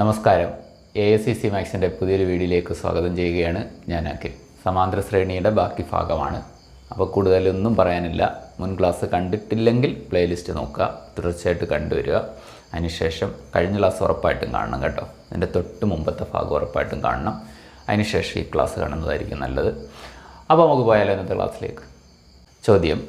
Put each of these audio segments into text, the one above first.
നമസ്കാരം. A S C C മാക്സിന്റെ പുതിയൊരു വീഡിയോയിലേക്ക് സ്വാഗതം ചെയ്യുകയാണ് ഞാൻ അഖിൽ. സമാന്തര ശ്രേണിയുടെ ബാക്കി ഭാഗമാണ്. അപ്പോൾ കൂടുതലൊന്നും പറയാനില്ല. മുൻ ക്ലാസ് കണ്ടിട്ടില്ലെങ്കിൽ പ്ലേലിസ്റ്റ് നോക്കുക. തുടർച്ചയായിട്ട് കണ്ടുവരിക. അതിനുശേഷം കഴിഞ്ഞ ക്ലാസ് ഉറപ്പായിട്ടും കാണണം കേട്ടോ. അതിന്റെ തൊട്ട് മുമ്പത്തെ ഭാഗം ഉറപ്പായിട്ടും കാണണം. അതിനുശേഷം ഈ ക്ലാസ് കാണുന്നതായിരിക്കും നല്ലത്. അപ്പോൾ നമുക്ക് പോയാലോ ഇന്നത്തെ ക്ലാസ്സിലേക്ക്? ചോദ്യം.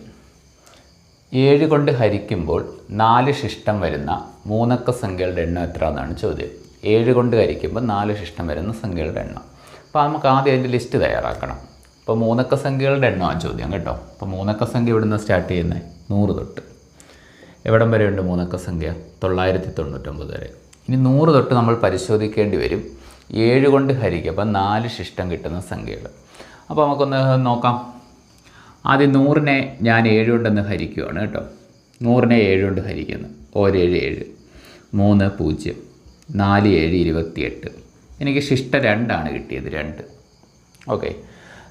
ഏഴ് കൊണ്ട് ഹരിക്കുമ്പോൾ നാല് ശിഷ്ടം വരുന്ന മൂന്നക്ക സംഖ്യകളുടെ എണ്ണം എത്ര എന്നാണ് ചോദ്യം. ഏഴ് കൊണ്ട് ഹരിക്കുമ്പോൾ നാല് ശിഷ്ടം വരുന്ന സംഖ്യകളുടെ എണ്ണം. അപ്പോൾ നമുക്ക് ആദ്യം അതിന്റെ ലിസ്റ്റ് തയ്യാറാക്കണം. അപ്പോൾ മൂന്നക്ക സംഖ്യകളുടെ എണ്ണമാണ് ചോദ്യം കേട്ടോ. അപ്പോൾ മൂന്നക്ക സംഖ്യ ഇവിടുന്ന് സ്റ്റാർട്ട് ചെയ്യുന്നത് നൂറ് തൊട്ട്. എവിടം വരെ ഉണ്ട് മൂന്നക്ക സംഖ്യ? തൊള്ളായിരത്തി തൊണ്ണൂറ്റൊമ്പത് വരെ. ഇനി നൂറ് തൊട്ട് നമ്മൾ പരിശോധിക്കേണ്ടി വരും. ഏഴ് കൊണ്ട് ഹരിക്കുക അപ്പം നാല് ശിഷ്ടം കിട്ടുന്ന സംഖ്യകൾ. അപ്പോൾ നമുക്കൊന്ന് നോക്കാം. ആദ്യം നൂറിനെ ഞാൻ ഏഴ് കൊണ്ടൊന്ന് ഹരിക്കുകയാണ് കേട്ടോ. നൂറിനെ ഏഴ് കൊണ്ട് ഹരിക്കുന്നു. ഒരേഴ് ഏഴ്. മൂന്ന് പൂജ്യം. നാല് ഏഴ് ഇരുപത്തിയെട്ട്. എനിക്ക് ശിഷ്ട രണ്ടാണ് കിട്ടിയത് രണ്ട്. ഓക്കെ.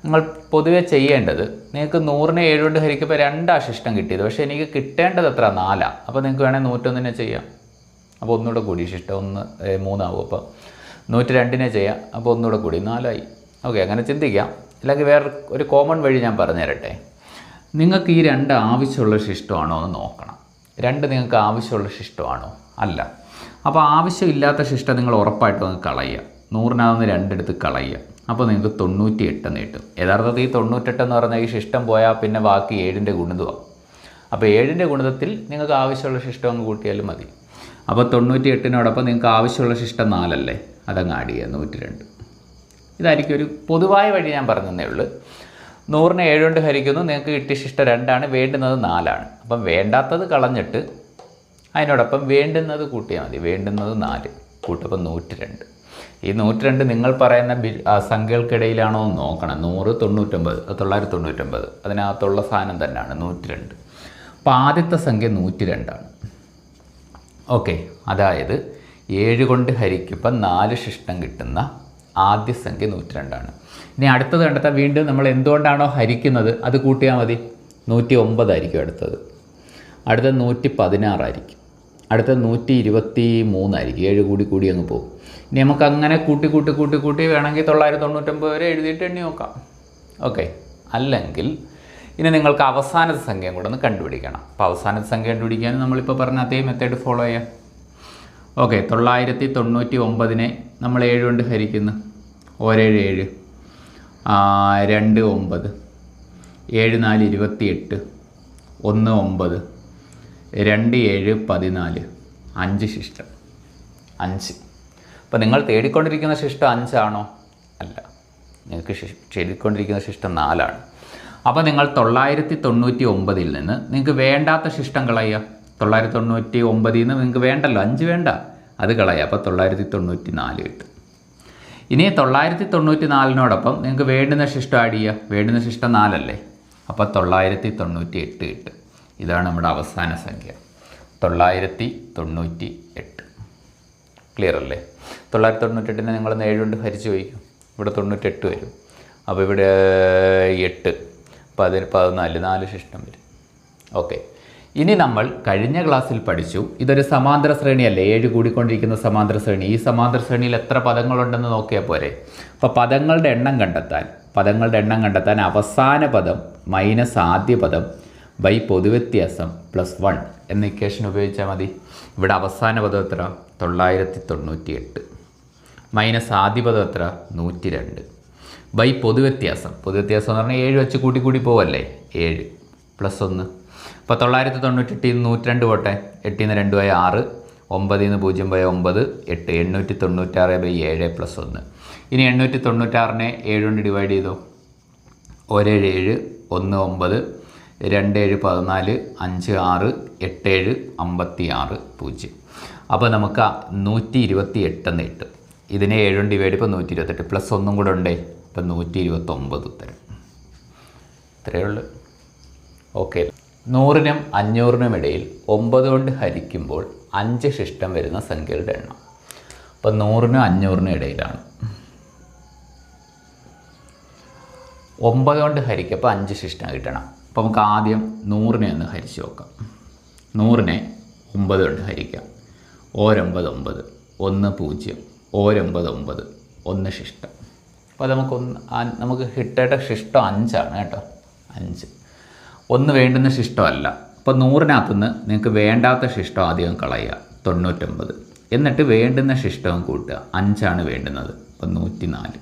നിങ്ങൾ പൊതുവെ ചെയ്യേണ്ടത് നിങ്ങൾക്ക് നൂറിനെ ഏഴ് കൊണ്ട് ഹരിക്കുമ്പോൾ രണ്ടാ ശിഷ്ടം കിട്ടിയത്. പക്ഷേ എനിക്ക് കിട്ടേണ്ടത് എത്ര നാലാണ് അപ്പോൾ നിങ്ങൾക്ക് വേണമെങ്കിൽ നൂറ്റൊന്നിനെ ചെയ്യാം. അപ്പോൾ ഒന്നുകൂടെ കൂടി ശിഷ്ടം ഒന്ന് മൂന്നാവും അപ്പോൾ. നൂറ്റി രണ്ടിനെ ചെയ്യാം. അപ്പോൾ ഒന്നുകൂടെ കൂടി നാലായി. ഓക്കെ അങ്ങനെ ചിന്തിക്കാം. അല്ലെങ്കിൽ വേറെ ഒരു കോമൺ വഴി ഞാൻ പറഞ്ഞു തരട്ടെ നിങ്ങൾക്ക് ഈ രണ്ട് ആവശ്യമുള്ള ശിഷ്ടമാണോ എന്ന് നോക്കണം. രണ്ട് നിങ്ങൾക്ക് ആവശ്യമുള്ള ശിഷ്ടമാണോ? അല്ല. അപ്പോൾ ആവശ്യമില്ലാത്ത ശിഷ്ടം നിങ്ങൾ ഉറപ്പായിട്ടും അങ്ങ് കളയുക. നൂറിനകത്ത് രണ്ടെടുത്ത് കളയുക. അപ്പോൾ നിങ്ങൾക്ക് തൊണ്ണൂറ്റി എട്ട് നീട്ടും. യഥാർത്ഥത്തിൽ ഈ തൊണ്ണൂറ്റെട്ടെന്ന് പറഞ്ഞാൽ ഈ ശിഷ്ടം പോയാൽ പിന്നെ ബാക്കി ഏഴിന്റെ ഗുണിതമാണ് അപ്പോൾ ഏഴിന്റെ ഗുണിതത്തിൽ നിങ്ങൾക്ക് ആവശ്യമുള്ള ശിഷ്ടം അങ്ങ് കൂട്ടിയാലും മതി. അപ്പോൾ തൊണ്ണൂറ്റി എട്ടിനോടൊപ്പം നിങ്ങൾക്ക് ആവശ്യമുള്ള ശിഷ്ടം നാലല്ലേ? അതങ്ങ് ആഡ് ചെയ്യുക. നൂറ്റി രണ്ട് ഇതായിരിക്കും ഒരു പൊതുവായ വഴി ഞാൻ പറഞ്ഞതേ ഉള്ളൂ. നൂറിനെ ഏഴ് കൊണ്ട് ഹരിക്കുന്നു. നിങ്ങൾക്ക് കിട്ടിയ ശിഷ്ട രണ്ടാണ് വേണ്ടുന്നത് നാലാണ്. അപ്പം വേണ്ടാത്തത് കളഞ്ഞിട്ട് അതിനോടൊപ്പം വേണ്ടുന്നത് കൂട്ടിയാൽ മതി. വേണ്ടുന്നത് നാല് കൂട്ടപ്പം നൂറ്റി രണ്ട് ഈ നൂറ്റി രണ്ട് നിങ്ങൾ പറയുന്ന ബി- സംഖ്യകൾക്കിടയിലാണോ എന്ന് നോക്കണം. നൂറ് തൊണ്ണൂറ്റൊമ്പത് തൊള്ളായിരത്തി തൊണ്ണൂറ്റൊമ്പത്. അതിനകത്തുള്ള സാധനം തന്നെയാണ് നൂറ്റി രണ്ട് അപ്പോൾ ആദ്യത്തെ സംഖ്യ നൂറ്റി രണ്ടാണ് ഓക്കെ. അതായത് ഏഴ് കൊണ്ട് ഹരിക്കുമ്പോൾ നാല് ശിഷ്ടം കിട്ടുന്ന ആദ്യ സംഖ്യ നൂറ്റി രണ്ടാണ് ഇനി അടുത്തത് കണ്ടെത്താൻ വീണ്ടും നമ്മൾ എന്തുകൊണ്ടാണോ ഹരിക്കുന്നത്? അത് കൂട്ടിയാൽ മതി. നൂറ്റി ഒമ്പതായിരിക്കും അടുത്തത്. അടുത്തത് നൂറ്റി പതിനാറായിരിക്കും അടുത്തത് നൂറ്റി ഇരുപത്തി മൂന്നായിരിക്കും ഏഴ് കൂടി കൂടി അങ്ങ് പോകും. ഇനി നമുക്ക് അങ്ങനെ കൂട്ടി കൂട്ടി കൂട്ടി കൂട്ടി വേണമെങ്കിൽ തൊള്ളായിരത്തി തൊണ്ണൂറ്റൊമ്പത് വരെ എഴുതിയിട്ട് എണ്ണി നോക്കാം. ഓക്കെ. അല്ലെങ്കിൽ ഇനി നിങ്ങൾക്ക് അവസാനത്തെ സംഖ്യയും കൂടെ ഒന്ന് കണ്ടുപിടിക്കണം. അപ്പോൾ അവസാനത്തെ സംഖ്യ കണ്ടുപിടിക്കാൻ നമ്മളിപ്പോൾ പറഞ്ഞ അതേ മെത്തേഡ് ഫോളോ ചെയ്യാം. ഓക്കെ. തൊള്ളായിരത്തി തൊണ്ണൂറ്റി ഒമ്പതിനെ നമ്മൾ ഏഴ് കൊണ്ട് ഹരിക്കുന്നു. ഒരേഴ് ഏഴ്. രണ്ട് ഒമ്പത്. ഏഴ് നാല് ഇരുപത്തിയെട്ട്. ഒന്ന് ഒമ്പത്. രണ്ട് ഏഴ് പതിനാല്. അഞ്ച് ശിഷ്ടം. അഞ്ച്. അപ്പോൾ നിങ്ങൾ തേടിക്കൊണ്ടിരിക്കുന്ന ശിഷ്ടം അഞ്ചാണോ? അല്ല. നിങ്ങൾക്ക് തേടിക്കൊണ്ടിരിക്കുന്ന ശിഷ്ടം നാലാണ്. അപ്പോൾ നിങ്ങൾ തൊള്ളായിരത്തി തൊണ്ണൂറ്റി ഒമ്പതിൽ നിന്ന് നിങ്ങൾക്ക് വേണ്ടാത്ത ശിഷ്ടം കളയുക തൊള്ളായിരത്തി തൊണ്ണൂറ്റി ഒമ്പതിൽ നിന്ന് നിങ്ങൾക്ക് വേണ്ടല്ലോ. അഞ്ച് വേണ്ട. അത് കളയുക അപ്പോൾ തൊള്ളായിരത്തി തൊണ്ണൂറ്റി നാല് കിട്ടും. ഇനി തൊള്ളായിരത്തി തൊണ്ണൂറ്റി നാലിനോടൊപ്പം നിങ്ങൾക്ക് വേണ്ടുന്ന ശിഷ്ടം ആഡ് ചെയ്യുക വേണ്ടുന്ന ശിഷ്ടം നാലല്ലേ? അപ്പോൾ തൊള്ളായിരത്തി തൊണ്ണൂറ്റി എട്ട് കിട്ടും. ഇതാണ് നമ്മുടെ അവസാന സംഖ്യ. തൊള്ളായിരത്തി തൊണ്ണൂറ്റി എട്ട് ക്ലിയർ അല്ലേ? തൊള്ളായിരത്തി തൊണ്ണൂറ്റെട്ടിനെ നിങ്ങളൊന്ന് നിങ്ങൾ നേഴുകൊണ്ട് ഹരിച്ച് വയ്ക്കും ഇവിടെ തൊണ്ണൂറ്റെട്ട് വരും. അപ്പോൾ ഇവിടെ എട്ട്. പതിന് പതിനാല്. നാല് ശിഷ്ടം വരും. ഓക്കെ ഇനി നമ്മൾ കഴിഞ്ഞ ക്ലാസ്സിൽ പഠിച്ചു. ഇതൊരു സമാന്തര ശ്രേണിയല്ലേ? ഏഴ് കൂടിക്കൊണ്ടിരിക്കുന്ന സമാന്തര ശ്രേണി. ഈ സമാന്തര ശ്രേണിയിൽ എത്ര പദങ്ങളുണ്ടെന്ന് നോക്കിയാൽ പോരെ. അപ്പോൾ പദങ്ങളുടെ എണ്ണം കണ്ടെത്താൻ പദങ്ങളുടെ എണ്ണം കണ്ടെത്താൻ അവസാന പദം മൈനസ് ആദ്യ പദം ബൈ പൊതുവ്യത്യാസം പ്ലസ് വൺ എന്ന ഇക്വേഷൻ ഉപയോഗിച്ചാൽ മതി. ഇവിടെ അവസാന പദം എത്ര? തൊള്ളായിരത്തി തൊണ്ണൂറ്റി എട്ട് മൈനസ് ആദ്യ പദം എത്ര? നൂറ്റി രണ്ട് ബൈ പൊതുവ്യത്യാസം പൊതുവ്യത്യാസം എന്ന് പറഞ്ഞാൽ ഏഴ് വെച്ച് കൂട്ടി കൂടി പോവല്ലേ? ഏഴ്. പ്ലസ് ഒന്ന്. അപ്പോൾ തൊള്ളായിരത്തി തൊണ്ണൂറ്റെട്ടിൽ നിന്ന് നൂറ്റി രണ്ട് പോട്ടെ. എട്ടിൽ നിന്ന് രണ്ട് പോയ ആറ്. ഒമ്പതിൽ നിന്ന് പൂജ്യം പോയ ഒമ്പത്. എട്ട് എണ്ണൂറ്റി തൊണ്ണൂറ്റാറ് ബൈ ഏഴ് പ്ലസ് ഒന്ന്. ഇനി എണ്ണൂറ്റി തൊണ്ണൂറ്റാറിനെ ഏഴ് കൊണ്ട് ഡിവൈഡ് ചെയ്തോ? ഒരേഴ് ഏഴ് ഒന്ന് ഒമ്പത് രണ്ട് ഏഴ് പതിനാല് അഞ്ച് ആറ് എട്ട് ഏഴ് അമ്പത്തി ആറ് പൂജ്യം. അപ്പോൾ നമുക്ക് നൂറ്റി ഇരുപത്തി എട്ടെന്ന് കിട്ടും. ഇതിനെ ഏഴ് കൊണ്ട് ഡിവൈഡ് ഇപ്പോൾ നൂറ്റി ഇരുപത്തെട്ട് പ്ലസ് ഒന്നും കൂടെ ഉണ്ടേ? ഇപ്പം നൂറ്റി ഇരുപത്തൊമ്പത് ഉത്തരം. ഇത്രയേ ഉള്ളൂ. ഓക്കെ. നൂറിനും അഞ്ഞൂറിനും ഇടയിൽ ഒമ്പത് കൊണ്ട് ഹരിക്കുമ്പോൾ അഞ്ച് ശിഷ്ടം വരുന്ന സംഖ്യകളുടെ എണ്ണം. അപ്പം നൂറിനും അഞ്ഞൂറിനും ഇടയിലാണ്. ഒമ്പത് കൊണ്ട് ഹരിക്കപ്പോൾ അഞ്ച് ശിഷ്ടം കിട്ടണം. അപ്പോൾ നമുക്ക് ആദ്യം നൂറിനെ ഒന്ന് ഹരിച്ചു നോക്കാം. നൂറിനെ ഒമ്പത് കൊണ്ട് ഹരിക്കാം. ഓരൊമ്പത് ഒമ്പത് ഒന്ന് പൂജ്യം ഓരൊമ്പത് ഒമ്പത് ഒന്ന് ശിഷ്ടം. അപ്പോൾ നമുക്ക് ഒന്ന് നമുക്ക് കിട്ടേണ്ട ശിഷ്ടം അഞ്ചാണ് കേട്ടോ. അഞ്ച്. ഒന്ന് വേണ്ടുന്ന ശിഷ്ടമല്ല. അപ്പോൾ നൂറിനകത്തുനിന്ന് നിങ്ങൾക്ക് വേണ്ടാത്ത ശിഷ്ടം ആദ്യം കളയുക. തൊണ്ണൂറ്റൊമ്പത്. എന്നിട്ട് വേണ്ടുന്ന ശിഷ്ടവും കൂട്ടുക. അഞ്ചാണ് വേണ്ടുന്നത്. അപ്പോൾ നൂറ്റി നാല്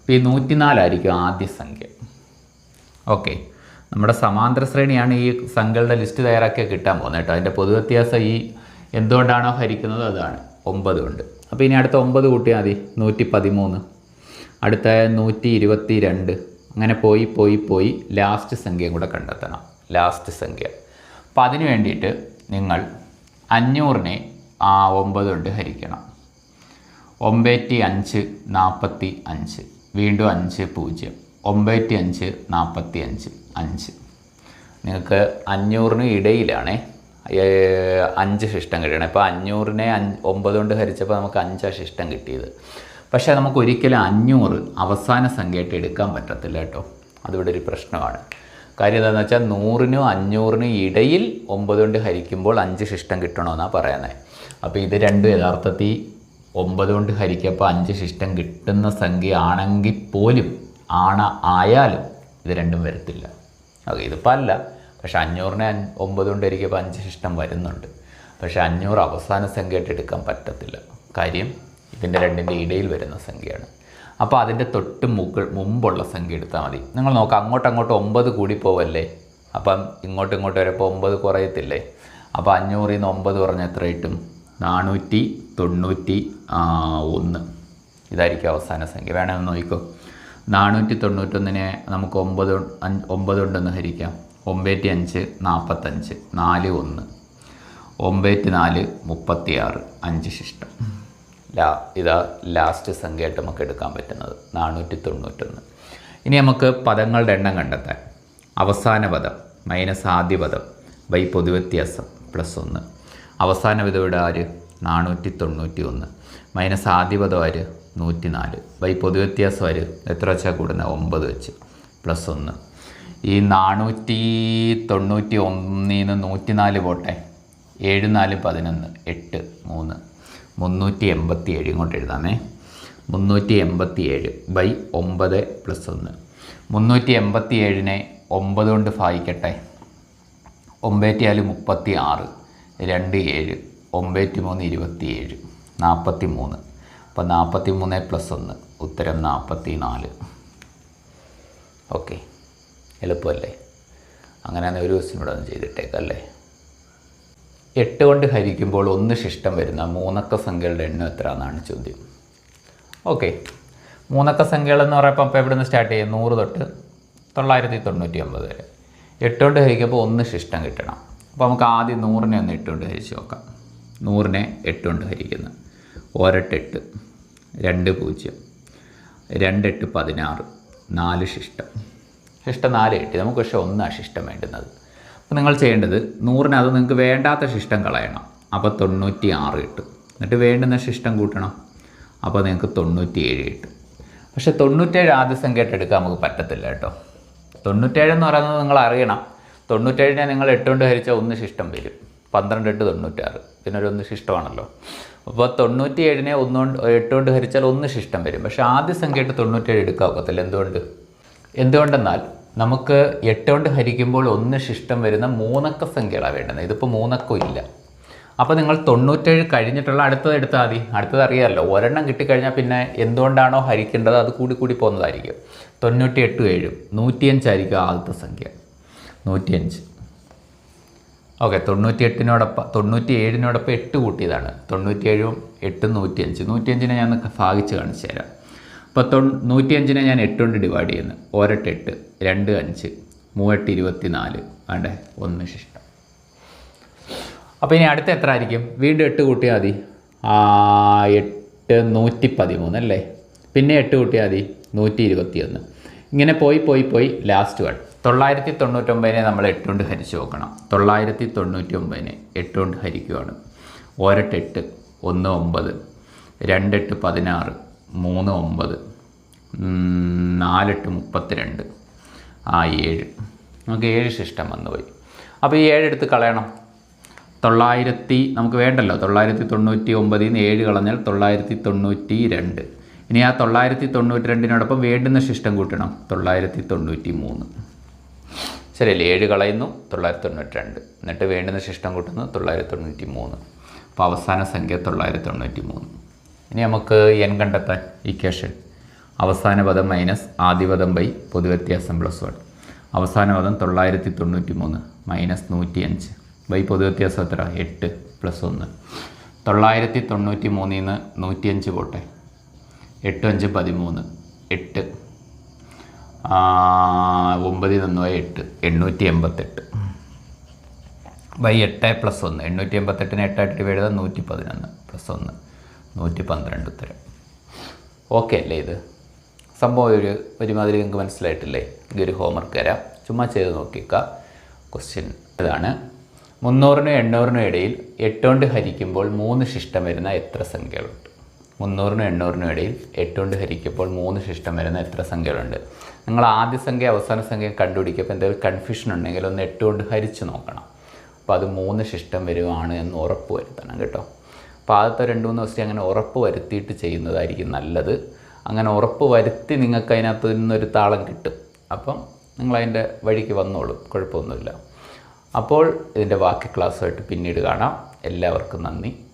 അപ്പോൾ ഈ നൂറ്റിനാലായിരിക്കും ആദ്യ സംഖ്യ. ഓക്കെ. നമ്മുടെ സമാന്തര ശ്രേണിയാണ് ഈ സംഖ്യകളുടെ ലിസ്റ്റ് തയ്യാറാക്കിയാൽ കിട്ടാൻ പോകുന്നത് കേട്ടോ. അതിന്റെ പൊതുവ്യത്യാസം ഈ എന്തുകൊണ്ടാണോ ഹരിക്കുന്നത് അതാണ്. ഒമ്പത് കൊണ്ട്. അപ്പോൾ ഇനി അടുത്ത ഒമ്പത് കൂട്ടിയാൽ മതി. നൂറ്റി പതിമൂന്ന് അടുത്ത നൂറ്റി ഇരുപത്തി രണ്ട് അങ്ങനെ പോയി പോയി പോയി ലാസ്റ്റ് സംഖ്യയും കൂടെ കണ്ടെത്തണം. ലാസ്റ്റ് സംഖ്യ. അപ്പം അതിന് വേണ്ടിയിട്ട് നിങ്ങൾ അഞ്ഞൂറിനെ ആ ഒമ്പത് കൊണ്ട് ഹരിക്കണം. ഒമ്പേറ്റി അഞ്ച് നാൽപ്പത്തി അഞ്ച്. വീണ്ടും അഞ്ച് പൂജ്യം. ഒമ്പേറ്റി അഞ്ച് നാൽപ്പത്തി അഞ്ച് അഞ്ച്. നിങ്ങൾക്ക് അഞ്ഞൂറിന് ഇടയിലാണ്. അഞ്ച് ശിഷ്ടം കിട്ടണം. ഇപ്പോൾ അഞ്ഞൂറിനെ അഞ്ച് ഒമ്പത് കൊണ്ട് ഹരിച്ചപ്പോൾ നമുക്ക് അഞ്ചാ ശിഷ്ടം കിട്ടിയത്. പക്ഷേ നമുക്ക് ഒരിക്കലും അഞ്ഞൂറ് അവസാന സംഖ്യയായിട്ട് എടുക്കാൻ പറ്റത്തില്ല കേട്ടോ. അതിവിടെ ഒരു പ്രശ്നമാണ്. കാര്യം എന്താണെന്ന് വെച്ചാൽ നൂറിനും അഞ്ഞൂറിനും ഇടയിൽ ഒമ്പത് കൊണ്ട് ഹരിക്കുമ്പോൾ അഞ്ച് ശിഷ്ടം കിട്ടണമെന്നാണ് പറയുന്നത് അപ്പോൾ ഇത് രണ്ടും യഥാർത്ഥത്തിൽ ഒമ്പത് കൊണ്ട് ഹരിക്കപ്പോൾ അഞ്ച് ശിഷ്ടം കിട്ടുന്ന സംഖ്യ ആണെങ്കിൽ പോലും ആണ ആയാലും ഇത് രണ്ടും വരത്തില്ല. ഓക്കെ ഇതിപ്പോൾ അല്ല. പക്ഷേ അഞ്ഞൂറിനെ ഒമ്പത് കൊണ്ട് ഹരിക്കപ്പോൾ അഞ്ച് ശിഷ്ടം വരുന്നുണ്ട്. പക്ഷേ അഞ്ഞൂറ് അവസാന സംഖ്യയായിട്ട് എടുക്കാൻ പറ്റത്തില്ല. കാര്യം ഇതിന്റെ രണ്ടിന്റെ ഇടയിൽ വരുന്ന സംഖ്യയാണ്. അപ്പോൾ അതിന്റെ തൊട്ട് മുകൾ മുമ്പുള്ള സംഖ്യ എടുത്താൽ മതി. നിങ്ങൾ നോക്കാം അങ്ങോട്ട് അങ്ങോട്ട് ഒമ്പത് കൂടി പോവല്ലേ? അപ്പം ഇങ്ങോട്ട് ഇങ്ങോട്ട് വരപ്പോൾ ഒമ്പത് കുറയത്തില്ലേ? അപ്പോൾ അഞ്ഞൂറിൽ നിന്ന് ഒമ്പത് പറഞ്ഞ എത്ര കിട്ടും? നാനൂറ്റി തൊണ്ണൂറ്റി ഒന്ന്. ഇതായിരിക്കും അവസാന സംഖ്യ. വേണമെന്ന് നോക്കിക്കോ. നാനൂറ്റി തൊണ്ണൂറ്റൊന്നിനെ നമുക്ക് ഒമ്പത് ഒമ്പത് കൊണ്ടൊന്ന് ഹരിക്കാം. ഒമ്പേറ്റി അഞ്ച് നാൽപ്പത്തഞ്ച്. നാല് ഒന്ന്. ഒമ്പേറ്റി നാല് മുപ്പത്തിയാറ്. അഞ്ച് ശിഷ്ടം. ലാ ഇതാ ലാസ്റ്റ് സംഖ്യയായിട്ട് നമുക്ക് എടുക്കാൻ പറ്റുന്നത്. നാനൂറ്റി തൊണ്ണൂറ്റൊന്ന് ഇനി നമുക്ക് പദങ്ങളുടെ എണ്ണം കണ്ടെത്താൻ. അവസാന പദം മൈനസ് ആദ്യ പദം ബൈ പൊതുവ്യത്യാസം പ്ലസ് ഒന്ന്. അവസാന പദം ഇവിടെ ആര്? നാനൂറ്റി തൊണ്ണൂറ്റി ഒന്ന് മൈനസ് ആദ്യ പദം ആര്? നൂറ്റി നാല് ബൈ പൊതുവ്യത്യാസം ആര്? എത്ര വെച്ചാൽ കൂടുന്നത് ഒമ്പത് വെച്ച്. പ്ലസ് ഒന്ന്. ഈ നാനൂറ്റി തൊണ്ണൂറ്റി ഒന്നിൽ നിന്ന് നൂറ്റി നാല് പോട്ടെ. ഏഴ് നാല് പതിനൊന്ന്. എട്ട് മൂന്ന്. മുന്നൂറ്റി എൺപത്തി ഏഴ് ഇങ്ങോട്ട് എഴുതാമേ. മുന്നൂറ്റി എൺപത്തി ഏഴ് ബൈ ഒമ്പത് പ്ലസ് ഒന്ന്. മുന്നൂറ്റി എൺപത്തി ഏഴിനെ ഒമ്പത് കൊണ്ട് ഭാഗിക്കട്ടെ. ഒമ്പേറ്റിയാൽ മുപ്പത്തി ആറ് രണ്ട് ഏഴ് ഒമ്പേറ്റി മൂന്ന് ഇരുപത്തി ഏഴ് നാൽപ്പത്തി മൂന്ന് അപ്പം നാൽപ്പത്തി മൂന്ന് പ്ലസ് ഒന്ന് ഉത്തരം നാൽപ്പത്തി നാല് ഓക്കെ. എളുപ്പമല്ലേ? അങ്ങനെയാണെങ്കിൽ ഒരു ദിവസം ഇവിടെ ഒന്ന് ചെയ്തിട്ടേക്കാം അല്ലേ? എട്ട് കൊണ്ട് ഹരിക്കുമ്പോൾ ഒന്ന് ശിഷ്ടം വരുന്ന മൂന്നക്ക സംഖ്യകളുടെ എണ്ണം എത്ര എന്നാണ് ചോദ്യം. ഓക്കെ. മൂന്നക്ക സംഖ്യകൾ എന്ന് പറയുമ്പോൾ അപ്പോൾ എവിടെ നിന്ന് സ്റ്റാർട്ട് ചെയ്യും? നൂറ് തൊട്ട് തൊള്ളായിരത്തി തൊണ്ണൂറ്റി ഒമ്പത് വരെ. എട്ട് കൊണ്ട് ഹരിക്കുമ്പോൾ ഒന്ന് ശിഷ്ടം കിട്ടണം. അപ്പോൾ നമുക്ക് ആദ്യം നൂറിനെ ഒന്ന് എട്ട് കൊണ്ട് ഹരിച്ച് നോക്കാം. നൂറിനെ എട്ട് കൊണ്ട് ഹരിക്കുന്നു. ഒരെട്ടെട്ട് രണ്ട് പൂജ്യം രണ്ടെട്ട് പതിനാറ് നാല് ശിഷ്ടം. ശിഷ്ടം നാല് കിട്ടി. നമുക്ക് പക്ഷേ ഒന്നാണ് ശിഷ്ടം വേണ്ടുന്നത്. അപ്പോൾ നിങ്ങൾ ചെയ്യേണ്ടത് നൂറിന് അത് നിങ്ങൾക്ക് വേണ്ടാത്ത ശിഷ്ടം കളയണം. അപ്പോൾ തൊണ്ണൂറ്റി ആറ് കിട്ടും എന്നിട്ട് വേണ്ടുന്ന ശിഷ്ടം കൂട്ടണം. അപ്പോൾ നിങ്ങൾക്ക് തൊണ്ണൂറ്റിയേഴ് കിട്ടും പക്ഷെ തൊണ്ണൂറ്റേഴ് ആദ്യ സംഖ്യയായിട്ട് എടുക്കാൻ നമുക്ക് പറ്റത്തില്ല കേട്ടോ. തൊണ്ണൂറ്റേഴ് എന്ന് പറയുന്നത് നിങ്ങൾ അറിയണം. തൊണ്ണൂറ്റേഴിനെ നിങ്ങൾ എട്ട് കൊണ്ട് ഹരിച്ചാൽ ഒന്ന് ശിഷ്ടം വരും. പന്ത്രണ്ട് എട്ട് തൊണ്ണൂറ്റാറ്. പിന്നെ ഒരു ഒന്ന് ശിഷ്ടമാണല്ലോ. അപ്പോൾ തൊണ്ണൂറ്റിയേഴിനെ ഒന്നുകൊണ്ട് എട്ട് കൊണ്ട് ഹരിച്ചാൽ ഒന്ന് ശിഷ്ടം വരും. പക്ഷേ ആദ്യ സംഖ്യയായിട്ട് തൊണ്ണൂറ്റേഴ് എടുക്കാൻ ഒക്കത്തില്ല. എന്തുകൊണ്ട്? എന്തുകൊണ്ടെന്നാൽ നമുക്ക് എട്ട് കൊണ്ട് ഹരിക്കുമ്പോൾ ഒന്ന് ശിഷ്ടം വരുന്ന മൂന്നക്ക സംഖ്യകളാണ് വേണ്ടത് ഇതിപ്പോൾ മൂന്നക്കം ഇല്ല. അപ്പോൾ നിങ്ങൾ തൊണ്ണൂറ്റേഴ് കഴിഞ്ഞിട്ടുള്ള അടുത്തത് എടുത്താൽ മതി. അടുത്തത് അറിയാമല്ലോ ഒരെണ്ണം കിട്ടിക്കഴിഞ്ഞാൽ പിന്നെ എന്തുകൊണ്ടാണോ ഹരിക്കേണ്ടത്? അത് കൂടി കൂടി പോകുന്നതായിരിക്കും. തൊണ്ണൂറ്റി എട്ട് ഏഴും നൂറ്റിയഞ്ചായിരിക്കും ആദ്യത്തെ സംഖ്യ. നൂറ്റിയഞ്ച്. ഓക്കെ തൊണ്ണൂറ്റി എട്ടിനോടൊപ്പം തൊണ്ണൂറ്റി ഏഴിനോടൊപ്പം എട്ട് കൂട്ടിയതാണ്. തൊണ്ണൂറ്റിയേഴും എട്ടും നൂറ്റിയഞ്ച്. നൂറ്റിയഞ്ചിനെ ഞാൻ ഭാഗിച്ച് കാണിച്ചു തരാം. അപ്പോൾ തൊ നൂറ്റിയഞ്ചിനെ ഞാൻ എട്ട് കൊണ്ട് ഡിവൈഡ് ചെയ്യുന്നു. ഒരെട്ട് എട്ട് രണ്ട് അഞ്ച് മൂവെട്ട് ഇരുപത്തി നാല് വേണ്ടേ ഒന്ന് ശിഷ്ടം. അപ്പോൾ ഇനി അടുത്ത എത്ര ആയിരിക്കും? വീണ്ടും എട്ട് കൂട്ടിയാൽ മതി. എട്ട് നൂറ്റി പതിമൂന്ന് അല്ലേ? പിന്നെ എട്ട് കൂട്ടിയാൽ മതി നൂറ്റി ഇരുപത്തിയൊന്ന് ഇങ്ങനെ പോയി പോയി പോയി ലാസ്റ്റ് വൺ തൊള്ളായിരത്തി തൊണ്ണൂറ്റൊമ്പതിനെ നമ്മൾ എട്ട് കൊണ്ട് ഹരിച്ച് നോക്കണം. തൊള്ളായിരത്തി തൊണ്ണൂറ്റി ഒമ്പതിനെ എട്ട് കൊണ്ട് ഹരിക്കുകയാണ് ഒരെട്ടെട്ട് ഒന്ന് ഒമ്പത് രണ്ടെട്ട് പതിനാറ് മൂന്ന് ഒമ്പത്. നാലെട്ട് മുപ്പത്തിരണ്ട്. ആ ഏഴ്. നമുക്ക് ഏഴ് ശിഷ്ടം വന്നുപോയി അപ്പോൾ ഈ ഏഴെടുത്ത് കളയണം. തൊള്ളായിരത്തി നമുക്ക് വേണ്ടല്ലോ. തൊള്ളായിരത്തി തൊണ്ണൂറ്റി ഒമ്പതിൽ നിന്ന് ഏഴ് കളഞ്ഞാൽ തൊള്ളായിരത്തി തൊണ്ണൂറ്റി രണ്ട്. ഇനി ആ തൊള്ളായിരത്തി തൊണ്ണൂറ്റി രണ്ടിനോടൊപ്പം വേണ്ടുന്ന ശിഷ്ടം കൂട്ടണം. തൊള്ളായിരത്തി തൊണ്ണൂറ്റി മൂന്ന്. ശരിയല്ലേ? ഏഴ് കളയുന്നു തൊള്ളായിരത്തി തൊണ്ണൂറ്റി രണ്ട് എന്നിട്ട് വേണ്ടുന്ന ശിഷ്ടം കൂട്ടുന്നു തൊള്ളായിരത്തി തൊണ്ണൂറ്റി മൂന്ന്. അപ്പോൾ അവസാന സംഖ്യ തൊള്ളായിരത്തി തൊണ്ണൂറ്റി മൂന്ന്. ഇനി നമുക്ക് എൻ കണ്ടെത്താൻ ഇക്വേഷൻ അവസാന പദം മൈനസ് ആദ്യപദം ബൈ പൊതുവ്യത്യാസം പ്ലസ് വൺ അവസാന പദം തൊള്ളായിരത്തി തൊണ്ണൂറ്റി മൂന്ന് മൈനസ് നൂറ്റി അഞ്ച് ബൈ പൊതുവ്യത്യാസം എത്ര? എട്ട് പ്ലസ് ഒന്ന്. തൊള്ളായിരത്തി തൊണ്ണൂറ്റി മൂന്നിൽ നിന്ന് നൂറ്റിയഞ്ച് പോട്ടെ. എട്ട് അഞ്ച് പതിമൂന്ന്. എട്ട്. ഒമ്പതിൽ നിന്ന് എട്ട്. എണ്ണൂറ്റി എൺപത്തെട്ട് ബൈ എട്ട് പ്ലസ് ഒന്ന്. എണ്ണൂറ്റി എൺപത്തെട്ടിന് എട്ടായിട്ട് എഴുതാൻ നൂറ്റി പതിനൊന്ന് പ്ലസ് ഒന്ന്. നൂറ്റി പന്ത്രണ്ട് ഉത്തരം. ഓക്കെ അല്ലേ ഇത്? സംഭവം ഒരു ഒരുമാതിരി നിങ്ങൾക്ക് മനസ്സിലായിട്ടില്ലേ? ഇതൊരു ഹോംവർക്ക് തരാം. ചുമ്മാ ചെയ്ത് നോക്കിക്ക ക്വസ്റ്റ്യൻ ഇതാണ്. മുന്നൂറിനും എണ്ണൂറിനും ഇടയിൽ എട്ടുകൊണ്ട് ഹരിക്കുമ്പോൾ മൂന്ന് ശിഷ്ടം വരുന്ന എത്ര സംഖ്യകളുണ്ട്? മുന്നൂറിനും എണ്ണൂറിനും ഇടയിൽ എട്ടുകൊണ്ട് ഹരിക്കുമ്പോൾ മൂന്ന് ശിഷ്ടം വരുന്ന എത്ര സംഖ്യകളുണ്ട്? നിങ്ങൾ ആദ്യ സംഖ്യ അവസാന സംഖ്യ കണ്ടുപിടിക്കുമ്പോൾ എന്തെങ്കിലും കൺഫ്യൂഷൻ ഉണ്ടെങ്കിൽ ഒന്ന് എട്ടുകൊണ്ട് ഹരിച്ച് നോക്കണം. അപ്പോൾ അത് മൂന്ന് ശിഷ്ടം വരുവാണ് എന്ന് ഉറപ്പ് വരുത്തണം കേട്ടോ. അപ്പോൾ ആദ്യത്തെ രണ്ട് മൂന്ന് ദിവസം അങ്ങനെ ഉറപ്പ് വരുത്തിയിട്ട് ചെയ്യുന്നതായിരിക്കും നല്ലത്. അങ്ങനെ ഉറപ്പ് വരുത്തി നിങ്ങൾക്ക് അതിനകത്ത് നിന്നൊരു താളം കിട്ടും. അപ്പം നിങ്ങളതിന്റെ വഴിക്ക് വന്നോളും. കുഴപ്പമൊന്നുമില്ല. അപ്പോൾ ഇതിന്റെ ബാക്കി ക്ലാസ്സുമായിട്ട് പിന്നീട് കാണാം. എല്ലാവർക്കും നന്ദി.